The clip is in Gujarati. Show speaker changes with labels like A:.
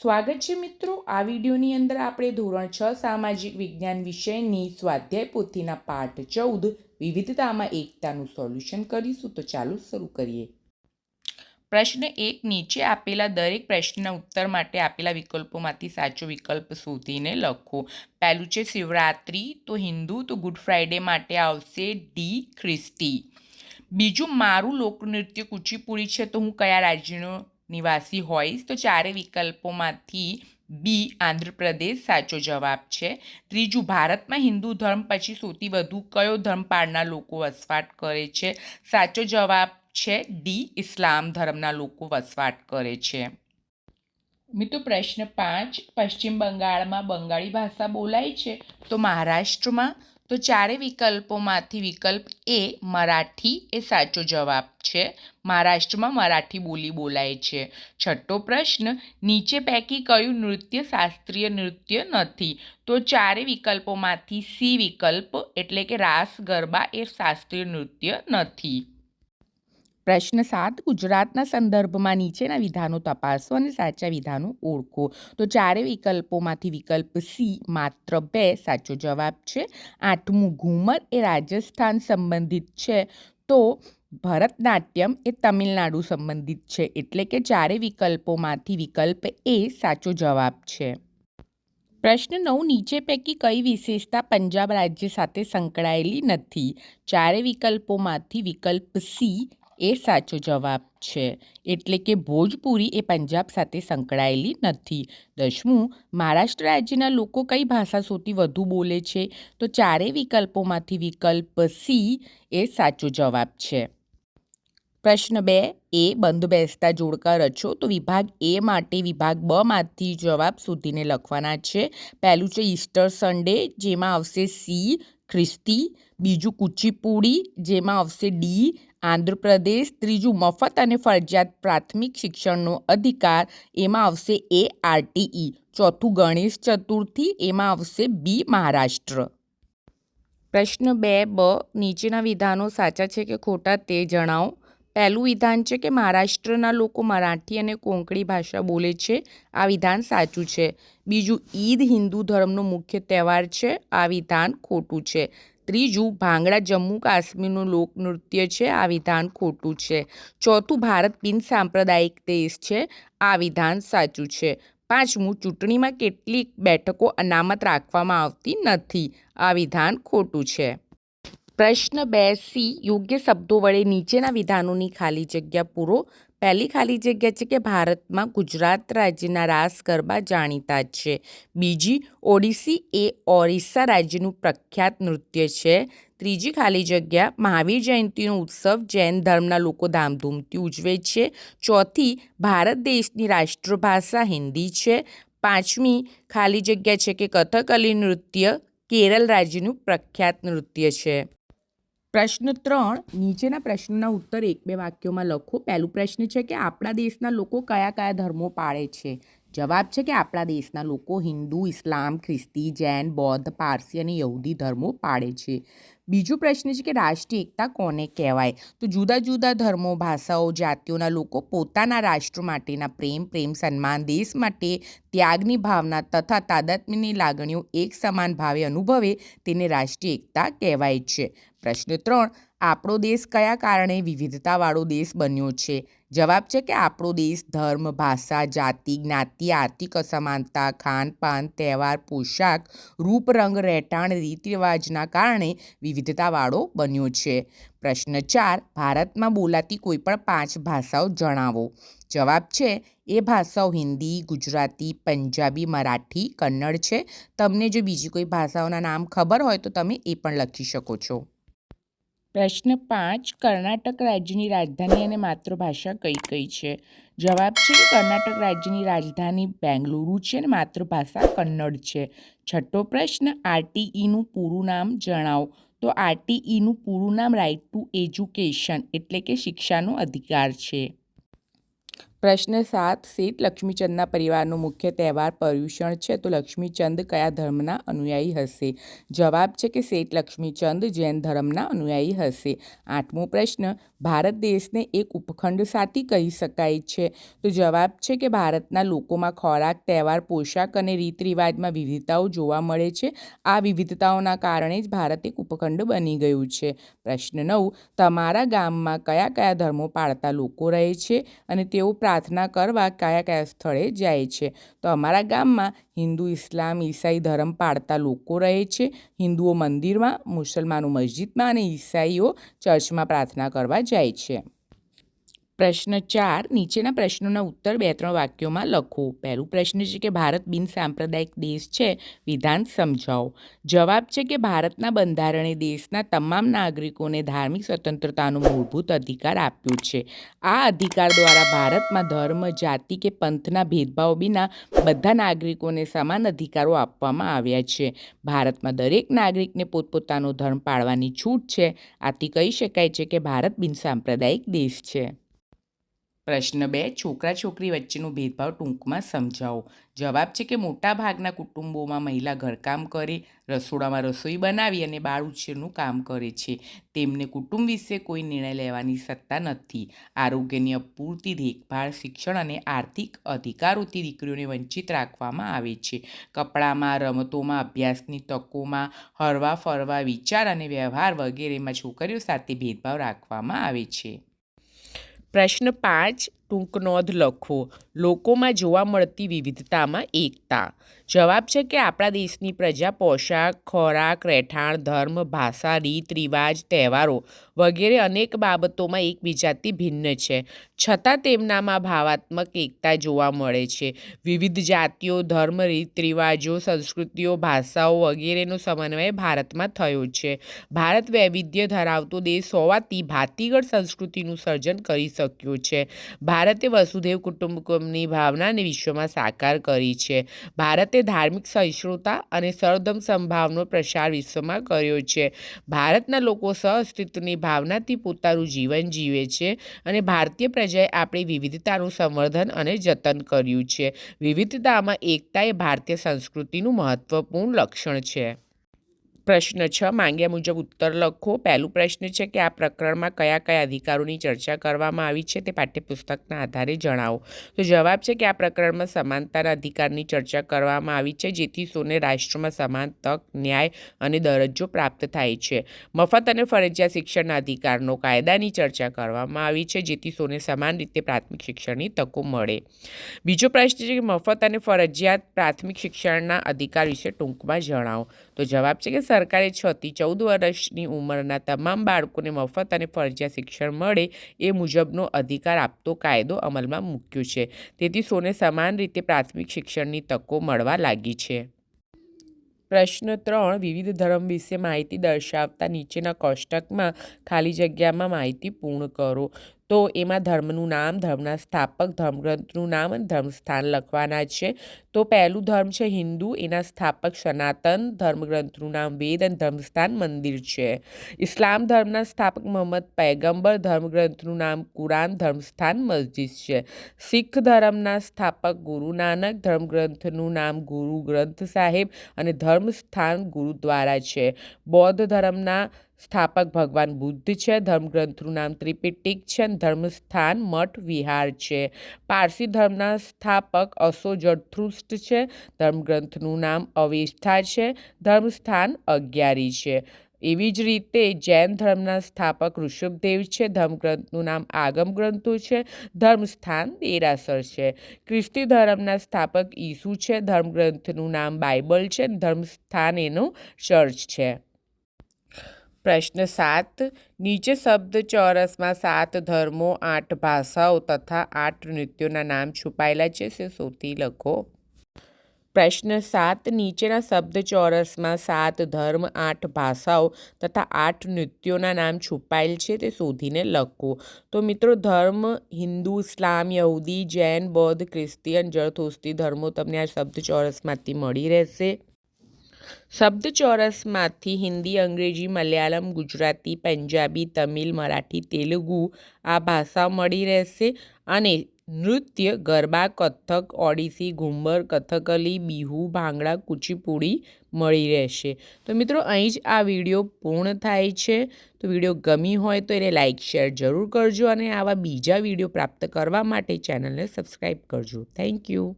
A: સ્વાગત છે મિત્રો, આ વિડીયોની અંદર આપણે ધોરણ છ સામાજિક વિજ્ઞાન વિષયની સ્વાધ્યાય પોથીના પાઠ ચૌદ વિવિધતામાં એકતાનું સોલ્યુશન કરીશું. તો ચાલુ શરૂ કરીએ. પ્રશ્ન એક, નીચે આપેલા દરેક પ્રશ્નના ઉત્તર માટે આપેલા વિકલ્પોમાંથી સાચો વિકલ્પ શોધીને લખો. પહેલું છે શિવરાત્રિ, તો હિન્દુ, તો ગુડ ફ્રાઈડે માટે આવશે ડી ખ્રિસ્તી. બીજું, મારું લોકનૃત્ય કુચીપુડી છે, તો હું કયા રાજ્યનો નિવાસી હોઈશ તો ચારે વિકલ્પોમાંથી બી આંધ્રપ્રદેશ સાચો જવાબ છે. ત્રીજું, ભારતમાં હિન્દુ ધર્મ પછી સૌથી વધુ કયો ધર્મ પાળનાર લોકો વસવાટ કરે છે? સાચો જવાબ છે ડી, ઇસ્લામ ધર્મના લોકો વસવાટ કરે છે. મિત્રો, પ્રશ્ન પાંચ, પશ્ચિમ બંગાળમાં બંગાળી ભાષા બોલાય છે તો મહારાષ્ટ્રમાં તો ચારે વિકલ્પોમાંથી વિકલ્પ એ મરાઠી એ સાચો જવાબ છે. મહારાષ્ટ્રમાં મરાઠી બોલી બોલાય છે. છઠ્ઠો પ્રશ્ન, નીચે પૈકી કયું નૃત્ય શાસ્ત્રીય નૃત્ય નથી? તો ચારે વિકલ્પોમાંથી સી વિકલ્પ એટલે કે રાસ, ગરબા એ શાસ્ત્રીય નૃત્ય નથી. પ્રશ્ન સાત, ગુજરાતના સંદર્ભમાં નીચેના વિધાનો તપાસો અને સાચા વિધાનો ઓળખો. તો ચારે વિકલ્પોમાંથી વિકલ્પ સી, માત્ર બે, સાચો જવાબ છે. આઠમું, ઘુમર એ રાજસ્થાન સંબંધિત છે. તો ભરતનાટ્યમ એ તમિલનાડુ સંબંધિત છે. એટલે કે ચારે વિકલ્પોમાંથી વિકલ્પ એ સાચો જવાબ છે. પ્રશ્ન નવ, નીચે પૈકી કઈ વિશેષતા પંજાબ રાજ્ય સાથે સંકળાયેલી નથી? ચારે વિકલ્પોમાંથી વિકલ્પ સી એ સાચો જવાબ છે. એટલે કે ભોજપુરી એ પંજાબ સાથે સંકળાયેલી નથી. દસમું મહારાષ્ટ્ર રાજ્યના લોકો કઈ ભાષા સૌથી વધુ બોલે છે? તો ચારેય વિકલ્પોમાંથી વિકલ્પ સી એ સાચો જવાબ છે. પ્રશ્ન બે, એ બંધ બેસતા જોડકા રચો? તો વિભાગ એ માટે વિભાગ બ માંથી જવાબ શોધીને લખવાના છે. પહેલું છે ઈસ્ટર સન્ડે, જેમાં આવશે સી ખ્રિસ્તી, બીજું કુચીપુડી, જેમાં આવશે ડી આંધ્રપ્રદેશ ત્રીજું મફત અને ફરજિયાત પ્રાથમિક શિક્ષણનો અધિકાર, એમાં આવશે એ આરટીઈ ચોથું ગણેશ ચતુર્થી, એમાં આવશે બી મહારાષ્ટ્ર. પ્રશ્ન બે બ, નીચેના વિધાનો સાચા છે કે ખોટા તે જણાવો. પહેલું વિધાન છે કે મહારાષ્ટ્રના લોકો મરાઠી અને કોંકણી ભાષા બોલે છે. આ વિધાન સાચું છે. બીજું ઈદ હિન્દુ ધર્મનો મુખ્ય તહેવાર છે. આ વિધાન ખોટું છે. ત્રીજું, ભાંગડા જમ્મુ કાશ્મીરનું લોકનૃત્ય છે, આ વિધાન ખોટું છે. ચોથું, ભારત બિન સાંપ્રદાયિક દેશ છે, આ વિધાન સાચું છે. પાંચમું, ચૂંટણીમાં કેટલીક બેઠકો અનામત રાખવામાં આવતી નથી, આ વિધાન ખોટું છે. પ્રશ્ન બે, સી, યોગ્ય શબ્દો વડે નીચેના વિધાનોની ખાલી જગ્યા પૂરો પહેલી ખાલી જગ્યા છે કે ભારતમાં ગુજરાત રાજ્યના રાસ ગરબા જાણીતા છે. બીજી, ઓડિસી એ ઓરિસ્સા રાજ્યનું પ્રખ્યાત નૃત્ય છે. ત્રીજી ખાલી જગ્યા, મહાવીર જયંતિનો ઉત્સવ જૈન ધર્મના લોકો ધામધૂમથી ઉજવે છે. ચોથી, ભારત દેશની રાષ્ટ્રભાષા હિન્દી છે. પાંચમી ખાલી જગ્યા છે કે કથકલી નૃત્ય કેરળ રાજ્યનું પ્રખ્યાત નૃત્ય છે. પ્રશ્ન ત્રણ, નીચેના પ્રશ્નના ઉત્તર એક બે વાક્યોમાં લખો. પહેલું પ્રશ્ન છે કે આપણા દેશના લોકો કયા કયા ધર્મો પાળે છે? જવાબ છે કે આપણા દેશના લોકો હિન્દુ, ઇસ્લામ, ખ્રિસ્તી, જૈન, બૌદ્ધ, પારસી અને યહૂદી ધર્મો પાળે છે. બીજો પ્રશ્ન છે કે રાષ્ટ્રીય એકતા કોને કહેવાય? તો જુદા જુદા ધર્મો, ભાષાઓ, જાતિઓના લોકો પોતાના રાષ્ટ્ર માટેના પ્રેમ પ્રેમ, સન્માન, દેશ માટે ત્યાગની ભાવના તથા તાદાત્મ્યની લાગણીઓ એક સમાન ભાવે અનુભવે તેને રાષ્ટ્રીય એકતા કહેવાય છે. પ્રશ્ન ત્રણ આપણો દેશ કયા કારણે વિવિધતાવાળો દેશ બન્યો છે? જવાબ છે કે આપણો દેશ ધર્મ, ભાષા, જાતિ, જ્ઞાતિ, આર્થિક અસમાનતા, ખાનપાન, તહેવાર, પોશાક, રૂપ, રંગ, રહેઠાણ રીત રિવાજના કારણે વિવિધતાવાળો બન્યો છે. પ્રશ્ન ચાર, ભારતમાં બોલાતી કોઈપણ પાંચ ભાષાઓ જણાવો. જવાબ છે, એ ભાષાઓ હિન્દી, ગુજરાતી, પંજાબી, મરાઠી, કન્નડ છે. તમને જો બીજી કોઈ ભાષાઓના નામ ખબર હોય તો તમે એ પણ લખી શકો છો. પ્રશ્ન પાંચ, કર્ણાટક રાજ્યની રાજધાની અને માતૃભાષા કઈ કઈ છે? જવાબ છે કે કર્ણાટક રાજ્યની રાજધાની બેંગલુરુ છે અને માતૃભાષા કન્નડ છે. છઠ્ઠો પ્રશ્ન આરટીઈનું પૂરું નામ જણાવો. તો આરટીઈનું પૂરું નામ રાઇટ ટુ એજ્યુકેશન એટલે કે શિક્ષાનો અધિકાર છે. પ્રશ્ન સાત શેઠ લક્ષ્મીચંદના પરિવારનો મુખ્ય તહેવાર પર્યુષણ છે. તો લક્ષ્મીચંદ કયા ધર્મના અનુયાયી હશે? જવાબ છે કે શેઠ લક્ષ્મીચંદ જૈન ધર્મના અનુયાયી હશે. આઠમો પ્રશ્ન, ભારત દેશને એક ઉપખંડ સાથી કહી શકાય છે. તો જવાબ છે કે ભારતના લોકોમાં ખોરાક, તહેવાર, પોશાક અને રીત રિવાજમાં વિવિધતાઓ જોવા મળે છે. આ વિવિધતાઓના કારણે જ ભારત એક ઉપખંડ બની ગયું છે. પ્રશ્ન નવ, તમારા ગામમાં કયા કયા ધર્મો પાળતા લોકો રહે છે? અને તેઓ પ્રાર્થના કરવા કયા કયા સ્થળે જાય છે? તો અમારા ગામમાં હિન્દુ, ઇસ્લામ, ઈસાઈ ધર્મ પાળતા લોકો રહે છે. હિન્દુઓ મંદિરમાં, મુસલમાનો મસ્જિદમાં અને ઈસાઈઓ ચર્ચમાં પ્રાર્થના કરવા જાય છે. પ્રશ્ન ચાર, નીચેના પ્રશ્નોના ઉત્તર બે ત્રણ વાક્યોમાં લખો. પહેલું પ્રશ્ન છે કે ભારત બિન સાંપ્રદાયિક દેશ છે, વિધાન સમજાવો. જવાબ છે કે ભારતના બંધારણે દેશના તમામ નાગરિકોને ધાર્મિક સ્વતંત્રતાનો મૂળભૂત અધિકાર આપ્યો છે. આ અધિકાર દ્વારા ભારતમાં ધર્મ, જાતિ કે પંથના ભેદભાવ વિના બધા નાગરિકોને સમાન અધિકારો આપવામાં આવ્યા છે. ભારતમાં દરેક નાગરિકને પોતપોતાનો ધર્મ પાળવાની છૂટ છે. આથી કહી શકાય છે કે ભારત બિન સાંપ્રદાયિક દેશ છે. પ્રશ્ન બે છોકરા છોકરી વચ્ચેનો ભેદભાવ ટૂંકમાં સમજાવો. જવાબ છે કે મોટાભાગના કુટુંબોમાં મહિલા ઘરકામ કરે, રસોડામાં રસોઈ બનાવી અને બાળ ઉછેરનું કામ કરે છે. તેમને કુટુંબ વિશે કોઈ નિર્ણય લેવાની સત્તા નથી. આરોગ્યની અપૂરતી દેખભાળ, શિક્ષણ અને આર્થિક અધિકારોથી દીકરીઓને વંચિત રાખવામાં આવે છે. કપડામાં, રમતોમાં, અભ્યાસની તકોમાં હરવા ફરવા વિચાર અને વ્યવહાર વગેરેમાં છોકરીઓ સાથે ભેદભાવ રાખવામાં આવે છે. પ્રશ્ન પાંચ ટૂંક નોંધ લખો. લોકોમાં જોવા મળતી વિવિધતામાં એકતા. જવાબ છે કે આપણા દેશની પ્રજા પોશાક, ખોરાક, રહેઠાણ, ધર્મ, ભાષા, રીત, રિવાજ, તહેવારો વગેરે અનેક બાબતોમાં એકબીજાથી ભિન્ન છે. છતાં તેમનામાં ભાવાત્મક એકતા જોવા મળે છે. વિવિધ જાતિઓ, ધર્મ, રીત, રિવાજો, સંસ્કૃતિઓ, ભાષાઓ વગેરેનો સમન્વય ભારતમાં થયો છે. ભારત વૈવિધ્ય ધરાવતો દેશ હોવાથી ભાતીગળ સંસ્કૃતિનું સર્જન કરી શક્યો છે. ભારતે વસુધૈવ કુટુંબકમની ભાવનાને વિશ્વમાં સાકાર કરી છે. ભારતે ધાર્મિક સહિષ્ણુતા અને સર્વધમ સંભાવનો પ્રસાર વિશ્વમાં કર્યો છે. ભારતના લોકો સહઅસ્તિત્વની ભાવનાથી પોતાનું જીવન જીવે છે અને ભારતીય પ્રજાએ આપણી વિવિધતાનું સંવર્ધન અને જતન કર્યું છે. વિવિધતામાં એકતા એ ભારતીય સંસ્કૃતિનું મહત્વપૂર્ણ લક્ષણ છે. પ્રશ્ન છ માંગ્યા મુજબ ઉત્તર લખો. પહેલું પ્રશ્ન છે કે આ પ્રકરણમાં કયા કયા અધિકારોની ચર્ચા કરવામાં આવી છે તે પાઠ્યપુસ્તકના આધારે જણાવો. તો જવાબ છે કે આ પ્રકરણમાં સમાનતાના અધિકારની ચર્ચા કરવામાં આવી છે, જેથી સૌને રાષ્ટ્રમાં સમાન તક, ન્યાય અને દરજ્જો પ્રાપ્ત થાય છે. મફત અને ફરજિયાત શિક્ષણના અધિકારનો કાયદાની ચર્ચા કરવામાં આવી છે, જેથી સૌને સમાન રીતે પ્રાથમિક શિક્ષણની તકો મળે. બીજો પ્રશ્ન છે કે મફત અને ફરજિયાત પ્રાથમિક શિક્ષણના અધિકાર વિશે ટૂંકમાં જણાવો. તો જવાબ છે કે સરકારે છથી ચૌદ વર્ષની ઉંમરના તમામ બાળકોને મફત અને ફરજિયાત શિક્ષણ મળે એ મુજબનો અધિકાર આપતો કાયદો અમલમાં મૂક્યો છે. તેથી સૌને સમાન રીતે પ્રાથમિક શિક્ષણની તકો મળવા લાગી છે. પ્રશ્ન ત્રણ, વિવિધ ધર્મ વિશે માહિતી દર્શાવતા નીચેના કોષ્ટકમાં ખાલી જગ્યામાં માહિતી પૂર્ણ કરો. તો એમાં ધર્મનું નામ, ધર્મના સ્થાપક, ધર્મગ્રંથનું નામ અને ધર્મસ્થાન લખવાના છે. તો પહેલું ધર્મ છે હિન્દુ, એના સ્થાપક સનાતન, ધર્મગ્રંથનું નામ વેદ અને ધર્મસ્થાન મંદિર છે. ઇસ્લામ ધર્મના સ્થાપક મોહમ્મદ પૈગંબર, ધર્મગ્રંથનું નામ કુરાન, ધર્મસ્થાન મસ્જિદ છે. શીખ ધર્મના સ્થાપક ગુરુ નાનક, ધર્મગ્રંથનું નામ ગુરુ ગ્રંથ સાહેબ અને ધર્મસ્થાન ગુરુદ્વારા છે. બૌદ્ધ ધર્મના સ્થાપક ભગવાન બુદ્ધ છે, ધર્મગ્રંથનું નામ ત્રિપિટિક છે, અને ધર્મસ્થાન મઠ વિહાર છે. પારસી ધર્મના સ્થાપક અશો જઠ્રુષ્ટ છે, ધર્મગ્રંથનું નામ અવેસ્થા છે, ધર્મસ્થાન અગિયારી છે. એવી જ રીતે જૈન ધર્મના સ્થાપક ઋષભદેવ છે, ધર્મગ્રંથનું નામ આગમ ગ્રંથો છે, ધર્મસ્થાન દેરાસર છે. ખ્રિસ્તી ધર્મના સ્થાપક ઈસુ છે, ધર્મગ્રંથનું નામ બાઇબલ છે ધર્મસ્થાન એનું ચર્ચ છે. પ્રશ્ન સાત, નીચે શબ્દ ચોરસમાં સાત ધર્મો, આઠ ભાષાઓ તથા આઠ નૃત્યોના નામ છુપાયેલા છે. તે શોધી લખો. પ્રશ્ન સાત, નીચેના શબ્દ ચોરસમાં સાત ધર્મ, આઠ ભાષાઓ તથા આઠ નૃત્યોના નામ છુપાયેલ છે. તે શોધીને લખો. તો મિત્રો, ધર્મ, હિન્દુ, ઇસ્લામ, યહૂદી, જૈન, બૌદ્ધ ક્રિશ્ચિયન જળથોસ્તી ધર્મો તમને આ શબ્દ ચોરસમાંથી મળી રહેશે. શબ્દ ચોરસમાંથી હિન્દી, અંગ્રેજી, મલયાલમ, ગુજરાતી, પંજાબી, તમિલ, મરાઠી, તેલુગુ આ ભાષા મળી રહેશે અને નૃત્ય, ગરબા, કથક, ઓડિસી ઘુંમર કથકલી, બિહુ, ભાંગડા, કુચીપુડી મળી રહેશે. તો મિત્રો, અહીં જ આ વીડિયો પૂર્ણ થાય છે. તો વીડિયો ગમી હોય તો એને લાઇક શેર જરૂર કરજો અને આવા બીજા વીડિયો પ્રાપ્ત કરવા માટે ચેનલને સબસ્ક્રાઈબ કરજો. Thank you.